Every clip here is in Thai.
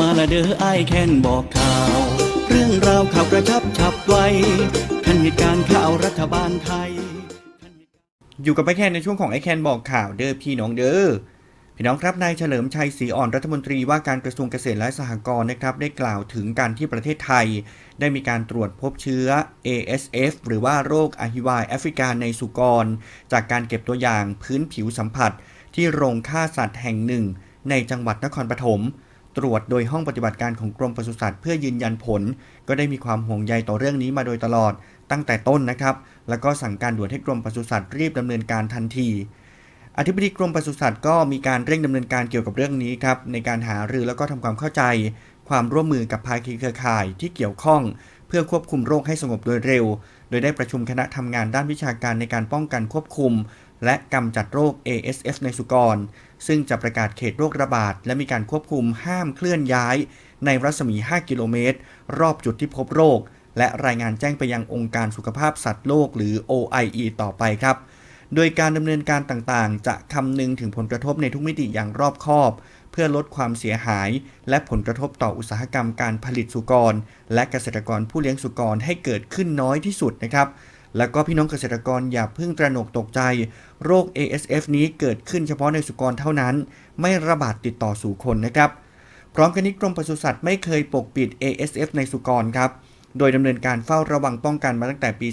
มาละเด้อไอายแค้นบอกข่าว เรื่องราวข่าวกระชับฉับไวทันเหตุการณ์ข่าวรัฐบาลไทย อยู่กับไอแคนในช่วงของไอแคนบอกข่าวเด้อพี่น้องเด้อพี่น้องครับนายเฉลิมชัยศรีอ่อนรัฐมนตรีว่าการกระทรวงเกษตรและสหกรณ์นะครับได้กล่าวถึงการที่ประเทศไทย ได้มีการตรวจพบเชื้อ ASF หรือว่าโรคอหิวาแอฟริกาในสุกร จากการเก็บตัวอย่างพื้นผิวสัมผัส ที่โรงฆ่าสัตว์แห่งหนึ่ง ในจังหวัดนครปฐม ตรวจโดยห้องปฏิบัติการของกรมปศุสัตว์เพื่อยืนยันผล ก็ได้มีความห่วงใยต่อเรื่องนี้มาโดยตลอดตั้งแต่ต้นนะครับ แล้วก็สั่งการด่วนให้กรมปศุสัตว์รีบดำเนินการทันที อธิบดีกรมปศุสัตว์ก็มีการเร่งดำเนินการเกี่ยวกับเรื่องนี้ครับในการหารือแล้วก็ทำความเข้าใจ ความร่วมมือกับภาคีเครือข่ายที่เกี่ยวข้อง เพื่อควบคุมโรคให้สงบโดยเร็ว โดยได้ประชุมคณะทำงานด้านวิชาการในการป้องกันควบคุม และกำจัดโรค ASF ในสุกร ซึ่งจะประกาศเขตโรคระบาด และมีการควบคุมห้ามเคลื่อนย้าย ในรัศมี 5 กิโลเมตร รอบจุดที่พบโรค และรายงานแจ้งไปยังองค์การสุขภาพสัตว์โลกหรือ OIE ต่อไปครับ โดยการดำเนินการต่างๆ จะคำนึงถึงผลกระทบในทุกมิติอย่างรอบคอบ เพื่อลดความเสียหาย และผลกระทบต่ออุตสาหกรรมการผลิตสุกร และเกษตรกรผู้เลี้ยงสุกรให้เกิดขึ้นน้อยที่สุดนะครับ แล้วก็พี่น้องเกษตรกรอย่าเพิ่งตระหนกตกใจ โรค ASF นี้เกิดขึ้นเฉพาะในสุกรเท่านั้น ไม่ระบาดติดต่อสู่คนนะครับ พร้อมกันนี้กรมปศุสัตว์ไม่เคยปกปิด ASF ในสุกรครับ โดยดำเนินการเฝ้าระวังป้องกันมาตั้งแต่ปี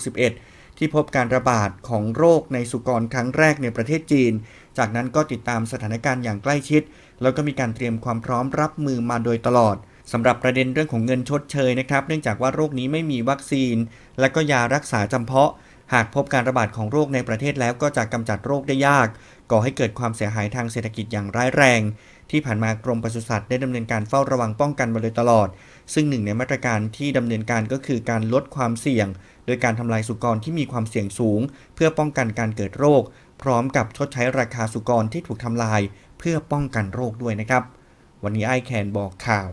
2561 ที่พบการระบาดของโรคในสุกรครั้งแรกในประเทศจีน จากนั้นก็ติดตามสถานการณ์อย่างใกล้ชิด แล้วก็มีการเตรียมความพร้อมรับมือมาโดยตลอด สำหรับประเด็นเรื่องของเงินชดเชยนะครับ เนื่องจากว่าโรคนี้ไม่มีวัคซีน และก็ยารักษาจำเพาะ หากพบการระบาดของโรคในประเทศแล้วก็จะกำจัดโรคได้ยาก ก่อให้เกิดความเสียหายทางเศรษฐกิจอย่างร้ายแรง ที่ผ่านมากรมปศุสัตว์ได้ดำเนินการเฝ้าระวังป้องกันมาโดยตลอด ซึ่งหนึ่งในมาตรการที่ดำเนินการก็คือการลดความเสี่ยง โดยการทำลายสุกรที่มีความเสี่ยงสูง เพื่อป้องกันการเกิดโรค พร้อมกับชดใช้ราคาสุกรที่ถูกทำลาย เพื่อป้องกันโรคด้วยนะครับ วันนี้ไอแคนบอกข่าว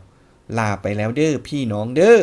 ลาไปแล้วเด้อพี่น้องเด้อ